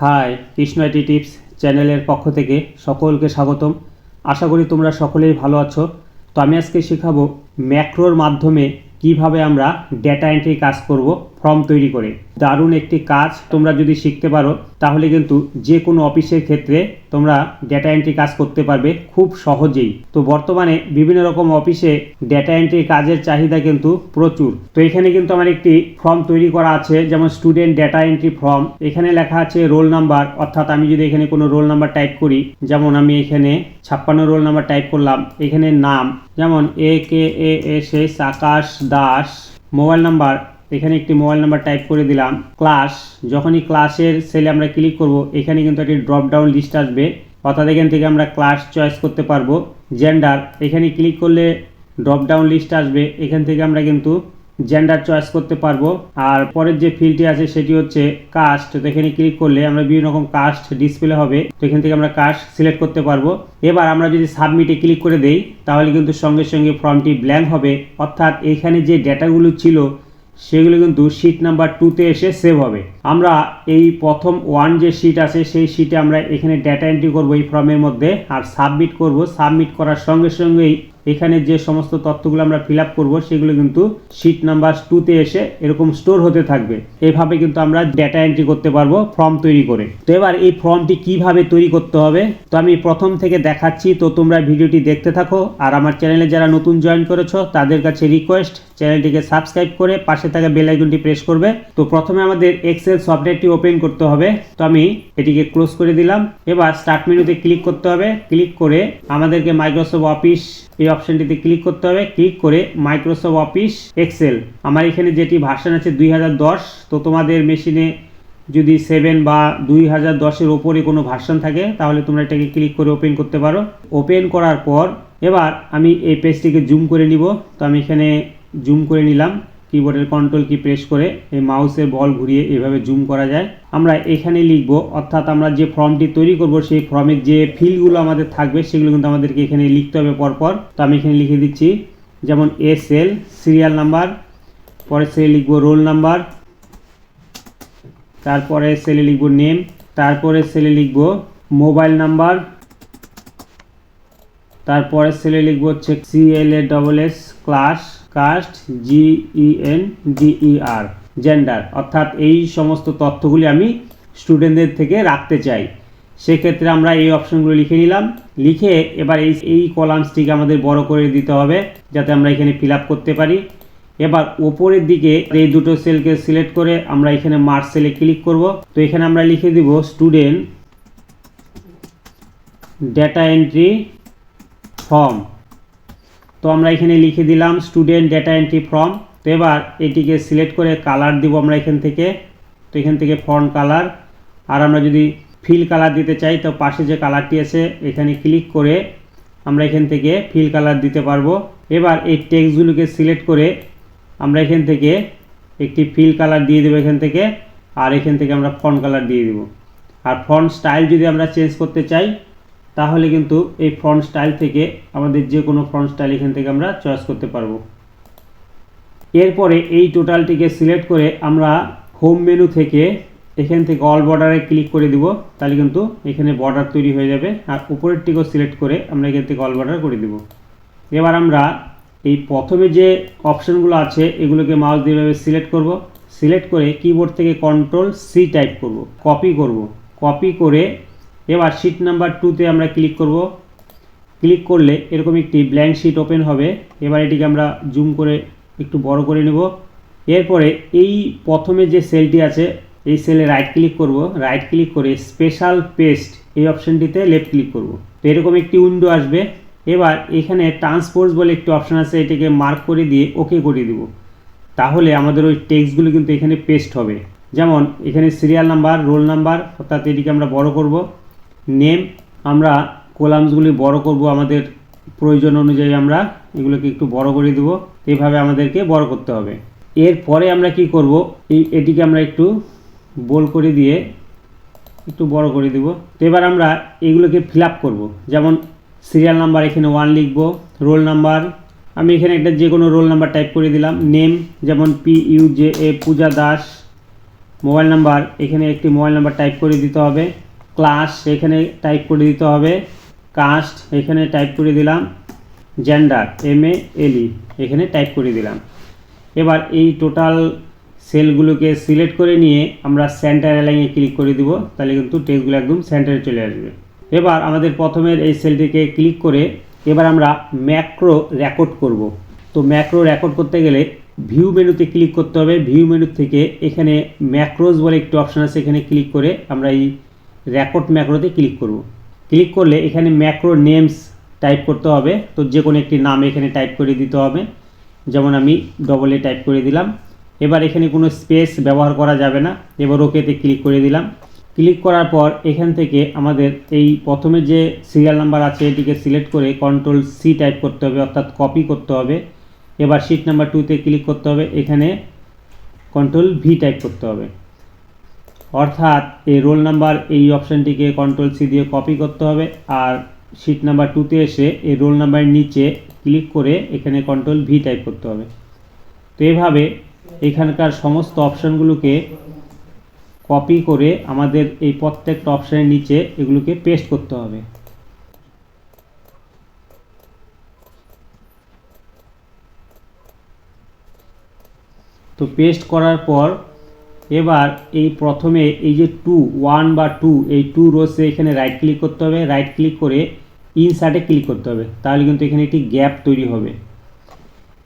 High, Krishna IT tips চ্যানেলের পক্ষ থেকে সকলকে স্বাগতম। আশা করি তোমরা সকলেই ভালো আছো। তো আমি আজকে শেখাবো ম্যাক্রোর মাধ্যমে কীভাবে আমরা ডেটা এন্ট্রি কাজ করব। ফর্ম তৈরি করে। দারুণ একটি কাজ তোমরা যদি শিখতে পারো, তাহলে কিন্তু যে কোনো অফিসের ক্ষেত্রে তোমরা ডেটা এন্ট্রি কাজ করতে পারবে খুব সহজেই। তো বর্তমানে বিভিন্ন রকম অফিসে ডেটা এন্ট্রি কাজের চাহিদা কিন্তু প্রচুর। তো এখানে কিন্তু আমার একটি ফর্ম তৈরি করা আছে, যেমন স্টুডেন্ট ডেটা এন্ট্রি ফর্ম এখানে লেখা আছে রোল নাম্বার অর্থাৎ আমি যদি এখানে কোনো রোল নাম্বার টাইপ করি, যেমন আমি এখানে ছাপ্পান্ন রোল নাম্বার টাইপ করলাম, এখানে নাম, যেমন A K A S S Akash Das mobile number এখানে একটি মোবাইল নাম্বার টাইপ করে দিলাম, ক্লাস। যখনই ক্লাসের সেলে আমরা ক্লিক করব, এখানে কিন্তু একটি ড্রপ ডাউন লিস্ট আসবে। অর্থাৎ এখান থেকে আমরা ক্লাস চয়েস করতে পারব। জেন্ডার এখানে ক্লিক করলে ড্রপ ডাউন লিস্ট আসবে। এখান থেকে আমরা কিন্তু জেন্ডার চয়েস করতে পারব। আর পরের যে ফিল্ডটি আছে, সেটি হচ্ছে কাস্ট তো এখানে ক্লিক করলে আমরা বিভিন্ন রকম কাস্ট ডিসপ্লে হবে। তো এখান থেকে আমরা কাস্ট সিলেক্ট করতে পারব। এবার আমরা যদি সাবমিটে ক্লিক করে দেই, তাহলে কিন্তু সঙ্গে সঙ্গে ফর্মটি ব্ল্যাঙ্ক হবে। অর্থাৎ এখানে যে ডেটাগুলো ছিল সেগুলো কিন্তু শিট নাম্বার টুতে এসে সেভ হবে। আমরা এই প্রথম ওয়ান যে শিট আছে, সেই শিটে আমরা এখানে ডেটা এন্ট্রি করব এই ফর্মের মধ্যে, আর সাবমিট করব। সাবমিট করার সঙ্গে সঙ্গেই এখানে যে সমস্ত তথ্যগুলো আমরা ফিল আপ করব, সেগুলো কিন্তু শিট নাম্বার টুতে এসে এরকম স্টোর হতে থাকবে। এভাবে কিন্তু আমরা ডেটা এন্ট্রি করতে পারব ফর্ম তৈরি করে। তো এবার এই ফর্মটি কীভাবে তৈরি করতে হবে? তো আমি প্রথম থেকে দেখাচ্ছি, তো তোমরা ভিডিওটি দেখতে থাকো। আর আমার চ্যানেলে যারা নতুন জয়েন করেছ, তাদের কাছে রিকোয়েস্ট চ্যানেলটিকে সাবস্ক্রাইব করে পাশে থাকা বেল আইকনটি প্রেস করবে। তো প্রথমে আমাদের এক্সেল সফটওয়্যারটি ওপেন করতে হবে। তো আমি এটিকে ক্লোজ করে দিলাম। এবার স্টার্ট মেনুতে ক্লিক করতে হবে। ক্লিক করে আমাদেরকে মাইক্রোসফট অফিস এই অপশনটিতে ক্লিক করতে হবে। ক্লিক করে মাইক্রোসফট অফিস এক্সেল আমার এখানে যেটি ভার্সান আছে দুই হাজার দশ, তো তোমাদের মেশিনে যদি সেভেন বা দুই হাজার দশের ওপরে কোনো ভার্সন থাকে, তাহলে তোমরা এটাকে ক্লিক করে ওপেন করতে পারো। ওপেন করার পর, এবার আমি এই পেজটিকে জুম করে নিব। তো আমি এখানে জুম করে নিলাম। কিবোর্ডের কন্ট্রোল কি প্রেস করে এই মাউসের বল ঘুরিয়ে এভাবে জুম করা যায়। আমরা এখানে লিখব, অর্থাৎ আমরা যে ফর্মটি তৈরি করব, সেই ফর্মের যে ফিলগুলো আমাদের থাকবে, সেগুলো কিন্তু আমাদেরকে এখানে লিখতে হবে পরপর। তো আমি এখানে লিখে দিচ্ছি, যেমন এস এল সিরিয়াল নাম্বার পরে সেলে লিখব রোল নাম্বার তারপরে সেলে লিখব নেম তারপরে সেলে লিখব মোবাইল নাম্বার তারপরে সেলে লিখব হচ্ছে C L A double S class caste G E N D E R gender অর্থাৎ এই সমস্ত তথ্যগুলি আমি স্টুডেন্টদের থেকে রাখতে চাই। সেক্ষেত্রে আমরা এই অপশনগুলো লিখে নিলাম। লিখে এবার এই এই কলামসটিকে আমাদের বড় করে দিতে হবে, যাতে আমরা এখানে ফিল করতে পারি। এবার ওপরের দিকে এই দুটো সেলকে সিলেক্ট করে আমরা এখানে মার্চ সেলে ক্লিক করব। তো এখানে আমরা লিখে দিব স্টুডেন্ট ডেটা এন্ট্রি ফর্ম তো আমরা এখানে লিখে দিলাম স্টুডেন্ট ডেটা এন্ট্রি ফর্ম তো এবার এটিকে সিলেক্ট করে কালার দিব আমরা এখান থেকে। তো এখান থেকে ফন্ট কালার আর আমরা যদি ফিল কালার দিতে চাই, তো পাশে যে কালারটি আছে, এখানে ক্লিক করে আমরা এখান থেকে ফিল কালার দিতে পারব। এবার এই টেক্সটগুলোকে সিলেক্ট করে আমরা এখান থেকে একটি ফিল কালার দিয়ে দেবো এখান থেকে। আর এখান থেকে আমরা ফন্ট কালার দিয়ে দেবো। আর ফন্ট স্টাইল যদি আমরা চেঞ্জ করতে চাই তাহলে কিন্তু এই ফ্রন্ট স্টাইল থেকে আমাদের যে কোনো ফ্রন্ট স্টাইল এখান থেকে আমরা চয়েস করতে পারব। এরপরে এই টোটালটিকে সিলেক্ট করে আমরা হোম মেনু থেকে এখান থেকে অল বর্ডারে ক্লিক করে দিব, তাহলে কিন্তু এখানে বর্ডার তৈরি হয়ে যাবে। আর উপরেরটিকেও সিলেক্ট করে আমরা এখান থেকে অল বর্ডার করে দিব। এবার আমরা এই প্রথমে যে অপশানগুলো আছে, এগুলোকে মাউস দিয়ে সিলেক্ট করব। সিলেক্ট করে কিবোর্ড থেকে কন্ট্রোল সি টাইপ করব। কপি করব। কপি করে এবার শিট নাম্বার টুতে আমরা ক্লিক করব। ক্লিক করলে এরকম একটি ব্ল্যাঙ্ক শিট ওপেন হবে। এবার এটিকে আমরা জুম করে একটু বড় করে নেব। এরপরে এই প্রথমে যে সেলটি আছে, এই সেলে রাইট ক্লিক করব। রাইট ক্লিক করে স্পেশাল পেস্ট এই অপশানটিতে লেফট ক্লিক করব। তো এরকম একটি উইন্ডো আসবে। এবার এখানে ট্রান্সপোর্ট বলে একটি অপশান আছে, এটিকে মার্ক করে দিয়ে ওকে করে দিব। তাহলে আমাদের ওই টেক্সটগুলো কিন্তু এখানে পেস্ট হবে। যেমন এখানে সিরিয়াল নাম্বার রোল নাম্বার অর্থাৎ এটিকে আমরা বড় করব। নেম আমরা কলামসগুলি বড় করব, আমাদের প্রয়োজন অনুযায়ী আমরা এগুলোকে একটু বড় করে দেব, এভাবে আমাদেরকে বড় করতে হবে। এরপরে আমরা কি করব, এই এটিকে আমরা একটু বোল করে দিয়ে একটু বড় করে দেব। তো এবার আমরা এগুলোকে ফিল আপ করব, যেমন সিরিয়াল নাম্বার এখানে ওয়ান লিখব রোল নাম্বার আমি এখানে একটা যে কোনো রোল নাম্বার টাইপ করে দিলাম নেম যেমন P U J A Puja Das mobile number এখানে একটি মোবাইল নাম্বার টাইপ করে দিতে হবে। ক্লাস এখানে টাইপ করে দিতে হবে কাস্ট এখানে টাইপ করে দিলাম জেন্ডার এম এ এলই এখানে টাইপ করে দিলাম। এবার এই টোটাল সেলগুলোকে সিলেক্ট করে নিয়ে আমরা সেন্টার অ্যালাইনে ক্লিক করে দিব, তাহলে কিন্তু টেক্সটগুলো একদম সেন্টারে চলে আসবে। এবার আমাদের প্রথমের এই সেলটিকে ক্লিক করে এবার আমরা ম্যাক্রো রেকর্ড করব। তো ম্যাক্রো রেকর্ড করতে গেলে ভিউ মেনুতে ক্লিক করতে হবে ভিউ মেনু থেকে এখানে ম্যাক্রোজ বলে একটি অপশন আছে, এখানে ক্লিক করে আমরা এই রেকর্ড ম্যাক্রোতে ক্লিক করব। ক্লিক করলে এখানে ম্যাক্রো নেমস টাইপ করতে হবে। তো যে কোনো একটি নাম এখানে টাইপ করে দিতে হবে। যেমন আমি ডবল টাইপ করে দিলাম। এবার এখানে কোনো স্পেস ব্যবহার করা যাবে না। এবার ওকেতে ক্লিক করে দিলাম। ক্লিক করার পর এখান থেকে আমাদের এই প্রথমে যে সিরিয়াল নাম্বার আছে, এটিকে সিলেক্ট করে কন্ট্রোল সি টাইপ করতে হবে, অর্থাৎ কপি করতে হবে। এবার শিট নাম্বার টুতে ক্লিক করতে হবে। এখানে কন্ট্রোল ভি টাইপ করতে হবে। অর্থাৎ এই রোল নাম্বার এই অপশানটিকে কন্ট্রোল সি দিয়ে কপি করতে হবে আর শিট নাম্বার টুতে এসে এই রোল নাম্বারের নিচে ক্লিক করে এখানে কন্ট্রোল ভি টাইপ করতে হবে। তো এভাবে এখানকার সমস্ত অপশানগুলোকে কপি করে আমাদের এই প্রত্যেকটা অপশানের নিচে এগুলোকে পেস্ট করতে হবে। তো পেস্ট করার পর এবার এই প্রথমে এই যে টু ওয়ান বা টু এই টু রোসে এখানে রাইট ক্লিক করতে হবে। রাইট ক্লিক করে ইনসার্টে ক্লিক করতে হবে। তাহলে কিন্তু এখানে একটি গ্যাপ তৈরি হবে।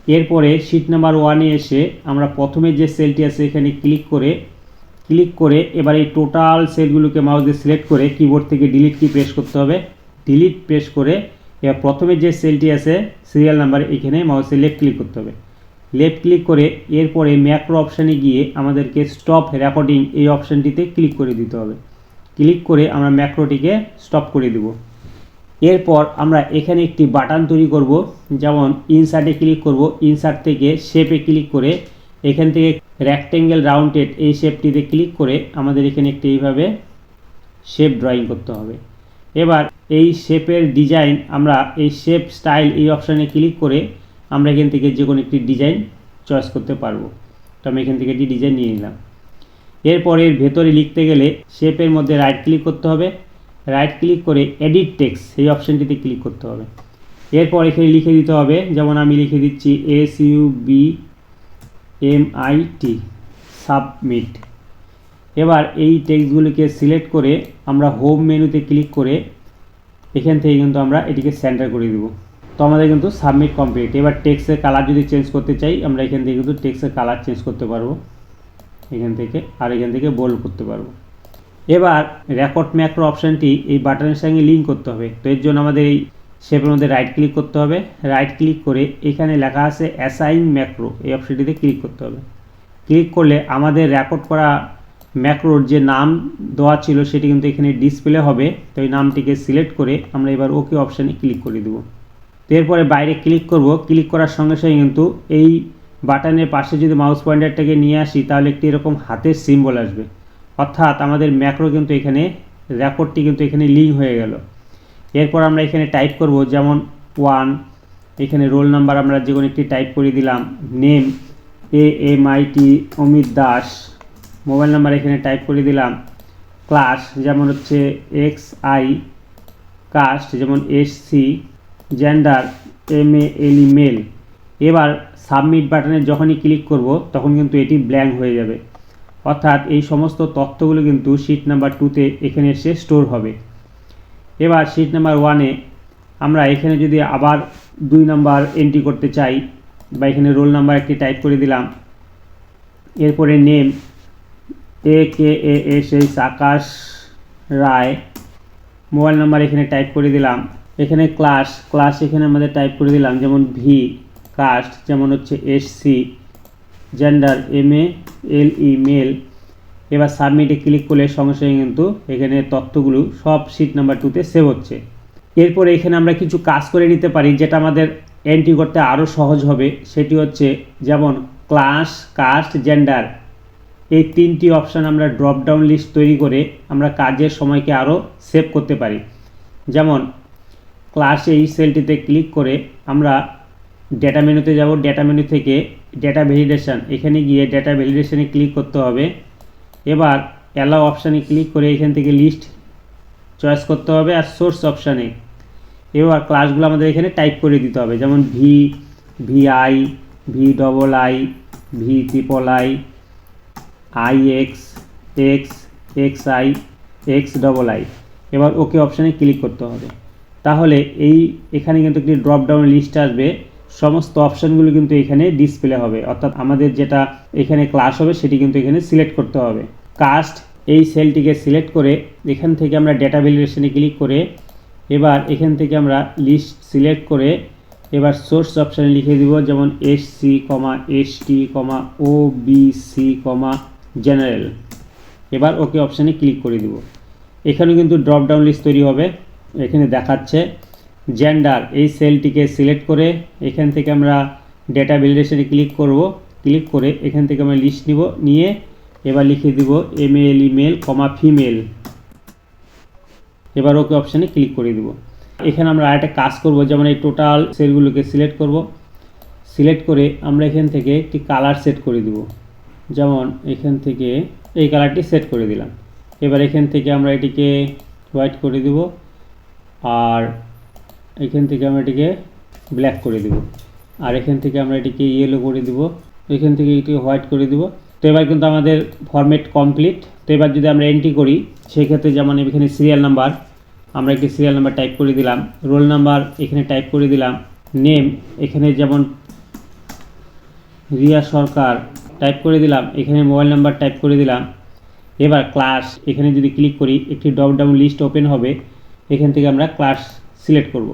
এরপরে শিট নাম্বার ওয়ানে এসে আমরা প্রথমে যে সেলটি আছে এখানে ক্লিক করে ক্লিক করে এবার এই টোটাল সেলগুলোকে মাউস দিয়ে সিলেক্ট করে কিবোর্ড থেকে ডিলিট কি প্রেস করতে হবে। ডিলিট প্রেস করে এবার প্রথমে যে সেলটি আছে সিরিয়াল নাম্বার এখানে মাউসে লেফট ক্লিক করতে হবে। লেফট ক্লিক করে এরপরে ম্যাক্রো অপশানে গিয়ে আমাদেরকে স্টপ রেকর্ডিং এই অপশানটিতে ক্লিক করে দিতে হবে। ক্লিক করে আমরা ম্যাক্রোটিকে স্টপ করে দেব। এরপর আমরা এখানে একটি বাটন তৈরি করব, যেমন ইনসার্টে ক্লিক করব। ইনসার্ট থেকে শেপে ক্লিক করে এখান থেকে রেক্টেঙ্গেল রাউন্ডেড এই শেপটিতে ক্লিক করে আমাদের এখানে একটি এইভাবে শেপ ড্রয়িং করতে হবে। এবার এই শেপের ডিজাইন আমরা এই শেপ স্টাইল এই অপশানে ক্লিক করে আমরা এখান থেকে যে কোনো একটি ডিজাইন চয়েস করতে পারব। তো আমি এখান থেকে একটি ডিজাইন নিয়ে নিলাম। এরপর এর ভেতরে লিখতে গেলে শেপের মধ্যে রাইট ক্লিক করতে হবে। রাইট ক্লিক করে এডিট টেক্স এই অপশানটিতে ক্লিক করতে হবে। এরপর এখানে লিখে দিতে হবে, যেমন আমি লিখে দিচ্ছি S U B M I T submit এবার এই টেক্সটগুলিকে সিলেক্ট করে আমরা হোম মেনুতে ক্লিক করে এখান থেকে কিন্তু আমরা এটিকে সেন্টার করে দেবো। তো আমাদের কিন্তু সাবমিট কমপ্লিট এবার টেক্সের কালার যদি চেঞ্জ করতে চাই, আমরা এখান থেকে কিন্তু টেক্সের কালার চেঞ্জ করতে পারব। এখান থেকে, আর এখান থেকে বোল্ড করতে পারব। এবার রেকর্ড ম্যাক্রো অপশানটি এই বাটনের সঙ্গে লিঙ্ক করতে হবে। তো এর জন্য আমাদের এই শেপের মধ্যে রাইট ক্লিক করতে হবে। রাইট ক্লিক করে এখানে লেখা আছে অ্যাসাইন ম্যাক্রো এই অপশানটিতে ক্লিক করতে হবে। ক্লিক করলে আমাদের রেকর্ড করা ম্যাক্রোর যে নাম দেওয়া ছিল, সেটি কিন্তু এখানে ডিসপ্লে হবে। তো এই নামটিকে সিলেক্ট করে আমরা এবার ওকে অপশানে ক্লিক করে দেবো। তো এরপরে বাইরে ক্লিক করব। ক্লিক করার সঙ্গে সঙ্গে কিন্তু এই বাটনের পাশে যদি মাউস পয়েন্টারটাকে নিয়ে আসি, তাহলে একটি এরকম হাতের সিম্বল আসবে। অর্থাৎ আমাদের ম্যাক্রো কিন্তু এখানে রেকর্ডটি কিন্তু এখানে লিঙ্ক হয়ে গেল। এরপর আমরা এখানে টাইপ করব, যেমন ওয়ান এখানে রোল নাম্বার আমরা যে কোনো একটি টাইপ করে দিলাম name A M I T Amit Das mobile number এখানে টাইপ করে দিলাম ক্লাস যেমন হচ্ছে এক্স আই কাস্ট যেমন S C gender M A L male এবার সাবমিট বাটনে যখনই ক্লিক করব, তখন কিন্তু এটি ব্ল্যাঙ্ক হয়ে যাবে। অর্থাৎ এই সমস্ত তথ্যগুলো কিন্তু শিট নাম্বার টুতে এখানে এসে স্টোর হবে। এবার শিট নাম্বার ওয়ানে আমরা এখানে যদি আবার দুই নাম্বার এন্ট্রি করতে চাই, বা এখানে রোল নাম্বার একটি টাইপ করে দিলাম, এরপরে name A K A S H Akash Roy mobile number এখানে টাইপ করে দিলাম এখানে ক্লাস ক্লাস এখানে আমাদের টাইপ করে দিলাম, যেমন ভি কাস্ট যেমন হচ্ছে S C gender M A L E male এবার সাবমিটে ক্লিক করলে সঙ্গে সঙ্গে কিন্তু এখানে তথ্যগুলো সব শিট নাম্বার টুতে সেভ হচ্ছে। এরপর এখানে আমরা কিছু কাজ করে নিতে পারি, যেটা আমাদের এন্ট্রি করতে আরও সহজ হবে। সেটি হচ্ছে যেমন ক্লাস কাস্ট জেন্ডার এই তিনটি অপশান আমরা ড্রপডাউন লিস্ট তৈরি করে আমরা কাজের সময়কে আরও সেভ করতে পারি। যেমন ক্লাসে এই সেলটিতে ক্লিক করে আমরা ডেটা মেনুতে যাব। ডেটা মেনু থেকে ডেটা ভ্যালিডেশন এখানে গিয়ে ডেটা ভ্যালিডেশনে ক্লিক করতে হবে। এবার অ্যালাও অপশানে ক্লিক করে এখান থেকে লিস্ট চয়েস করতে হবে আর সোর্স অপশানে এবার ক্লাসগুলো আমাদের এখানে টাইপ করে দিতে হবে। যেমন V V I V double I V triple I I X X X I X double I এবার ওকে অপশানে ক্লিক করতে হবে। তাহলে এই এখানে কিন্তু একটি ড্রপ ডাউন লিস্ট আসবে। সমস্ত অপশানগুলো কিন্তু এখানে ডিসপ্লে হবে। অর্থাৎ আমাদের যেটা এখানে ক্লাস হবে, সেটি কিন্তু এখানে সিলেক্ট করতে হবে। কাস্ট এই সেলটিকে সিলেক্ট করে এখান থেকে আমরা ডেটা ভ্যালিডেশনে ক্লিক করে এবার এখান থেকে আমরা লিস্ট সিলেক্ট করে এবার সোর্স অপশানে লিখে দিব, যেমন S C comma S T comma O B C comma general এবার ওকে অপশানে ক্লিক করে দিব। এখানেও কিন্তু ড্রপ ডাউন লিস্ট তৈরি হবে। এখানে দেখাচ্ছে জেন্ডার এই সেলটিকে সিলেক্ট করে এখান থেকে আমরা ডেটা ভ্যালিডেশনে ক্লিক করব। ক্লিক করে এখান থেকে আমরা লিস্ট নিব, নিয়ে এবার লিখে দিব এমেল ইমেল কমা ফিমেল এবার ওকে অপশানে ক্লিক করে দিব। এখানে আমরা আরেকটা কাজ করব, যেমন এই টোটাল সেলগুলোকে সিলেক্ট করব। সিলেক্ট করে আমরা এখান থেকে একটি কালার সেট করে দিব। যেমন এখান থেকে এই কালারটি সেট করে দিলাম। এবার এখান থেকে আমরা এটিকে হোয়াইট করে দিব। আর এখান থেকে আমরা এটিকে ব্ল্যাক করে দিব। আর এখান থেকে আমরা এটিকে ইয়েলো করে দিব। এখান থেকে এটিকে হোয়াইট করে দিব। তো এবার কিন্তু আমাদের ফরম্যাট কমপ্লিট তো এবার যদি আমরা এন্ট্রি করি, সেক্ষেত্রে যেমন এখানে সিরিয়াল নাম্বার আমরা একটি সিরিয়াল নাম্বার টাইপ করে দিলাম। রোল নাম্বার এখানে টাইপ করে দিলাম। নেম এখানে যেমন রিয়া সরকার টাইপ করে দিলাম। এখানে মোবাইল নাম্বার টাইপ করে দিলাম। এবার ক্লাস এখানে যদি ক্লিক করি, একটি ডপ ডাউন লিস্ট ওপেন হবে। এখান থেকে আমরা ক্লাস সিলেক্ট করব।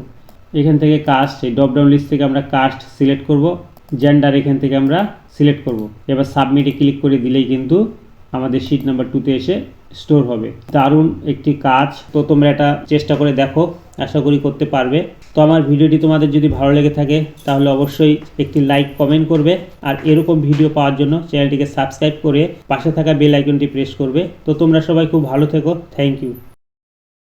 এখান থেকে কাস্ট এই ডপ ডাউন লিস্ট থেকে আমরা কাস্ট সিলেক্ট করব। জেন্ডার এখান থেকে আমরা সিলেক্ট করব। এবার সাবমিটে ক্লিক করে দিলেই কিন্তু আমাদের শিট নাম্বার টুতে এসে স্টোর হবে। দারুণ একটি কাজ। তো তোমরা এটা চেষ্টা করে দেখো, আশা করি করতে পারবে। তো আমার ভিডিওটি তোমাদের যদি ভালো লেগে থাকে, তাহলে অবশ্যই একটি লাইক কমেন্ট করবে। আর এরকম ভিডিও পাওয়ার জন্য চ্যানেলটিকে সাবস্ক্রাইব করে পাশে থাকা বেল আইকনটি প্রেস করবে। তো তোমরা সবাই খুব ভালো থেকো। Thank you